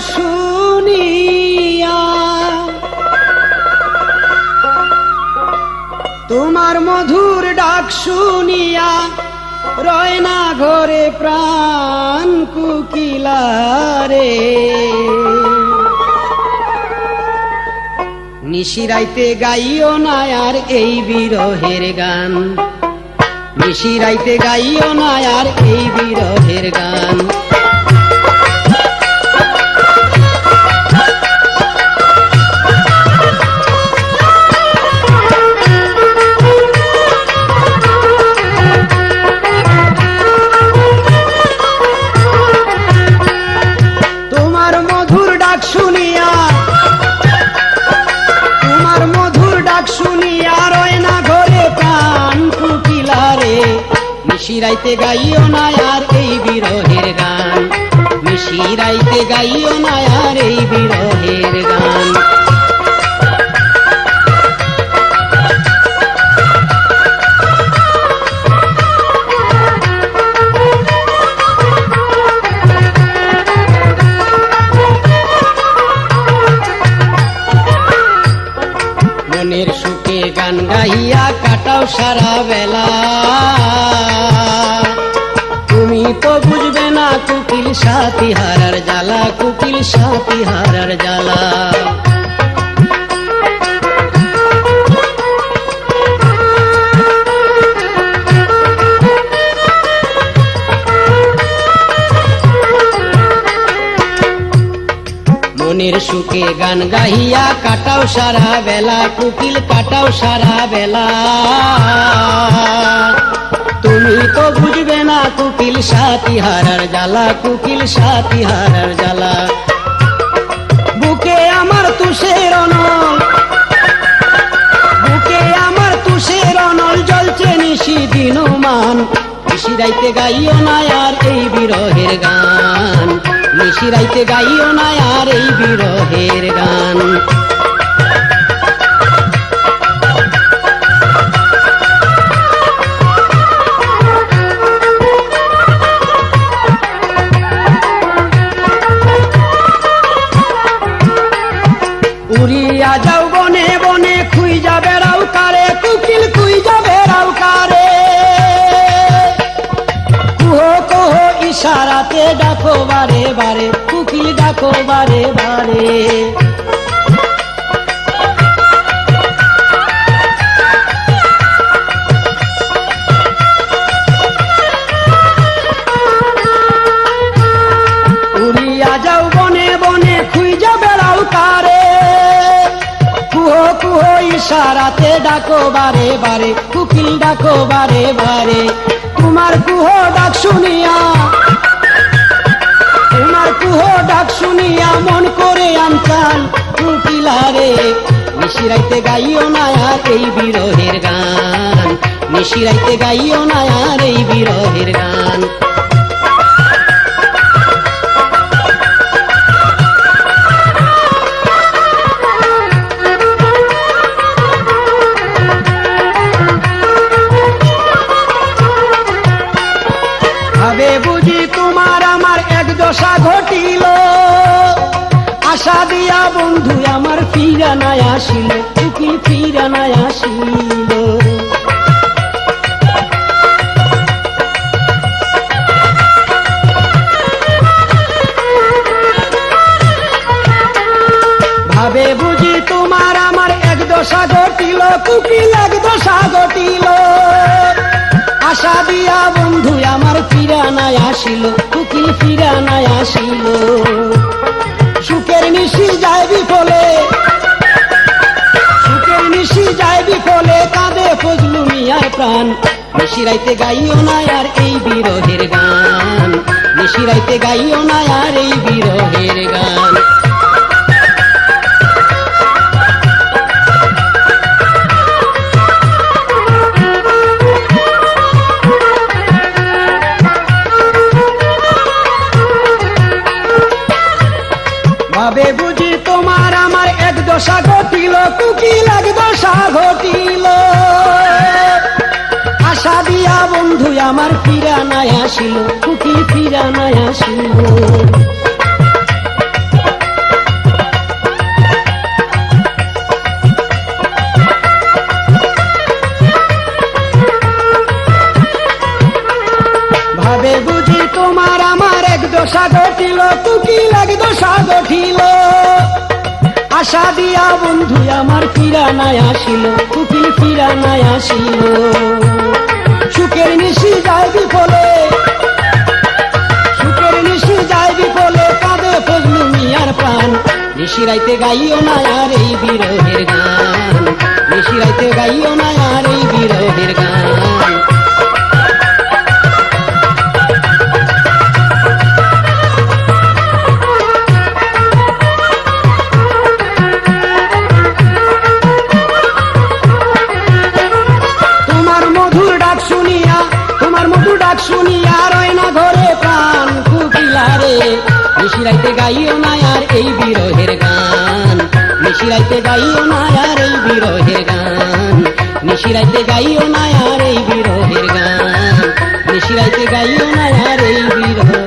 শুনিয়া। তোমার মধুর ডাক শুনিয়া রয় না ঘরে প্রাণ কুকিলারে। নিশিরাইতে গাইও না আর এই বিরহের গান। নিশিরাইতে গাইও না আর এই বিরহের গান। মিশিরাইতে গাইও না আর এই বিরহের গান। মিশিরাইতে গাইও না আর এই বিরহের গান। সুখে গান গাইয়া কাটাও সারা বেলা। তুমি তো বুঝবে না কুকিল সাথী হারার জ্বালা, কুকিল সাথী হারার জ্বালা। মনের সুখে গান গাইয়া কাটাও সারা বেলা, কুকিল কাটাও সারা বেলা। তুমি তো বুঝবে না কুকিল সাথী হারার জ্বালা, কুকিল সাথী হারার জ্বালা। বুকে আমার তুষের অনল, বুকে আমার তুষের অনল জ্বলছে নিশি দিনমান। নিশিরাইতে গাইও না আর এই বিরহের গান। নিশিরাইতে গাইও না আর এই বিরহের গান। বারে বারে কুকিল ডাকো বারে বারে। ইশারাতে ডাকো বারে বারে কুকিল ডাকো বারে বারে। তোমার কুহো ডাক শুনিয়া তোমার কুহ ডাক শুনিয়া মন করে আমচান কুকিলারে নিশিরাইতে গাইও না আর এই বিরহের গান। নিশিরাইতে গাইও না আর এই বিরহের গান। বন্ধু আমার ফিরা নাই আসিল উকিল আসিল। ভাবে বুঝি তোমার আমার এক দশা ঘটিল কুকিল এক দশা ঘটিল। আশা দিয়া বন্ধু আমার ফিরা নাই আসিল কুকিল ফিরা নাই আসিল। সুখের নিশি যায় নিশিরাইতে গাইও না আর এই বিরহের গান। নিশিরাইতে গাইও না আর এই বিরহের গান। ভাবে বুঝি তোমার আমার এক দশা ঘটিল, কুকিল এক দশা ঘটিল। আশা দিয়া বন্ধু, আমার ফিরানায় আসিল কুকি ফিরানায় আসিল। ভাবে বুঝি তোমার আমার এক দশা তুকি লাগ আশা দিয়া বন্ধু, আমার ফিরানায় আসিল কুকি ফিরানায় আসিল। সুখের নিশি যায় বিফলে। সুখের নিশি যায় বিফলে, কাঁদে ফজলু মিয়ার প্রাণ। নিশিরাইতে গাইও না আর এই বিরহের গান। নিশিরাইতে গাইও না আর এই বিরহের গান। গাইও না আর এই বিরহের গান। নিশিরাইতে গাইও না আর এই বিরহের গান। নিশিরাইতে গাইও না আর এই বিরহের গান। নিশিরাইতে গাইও না আর এই বিরহ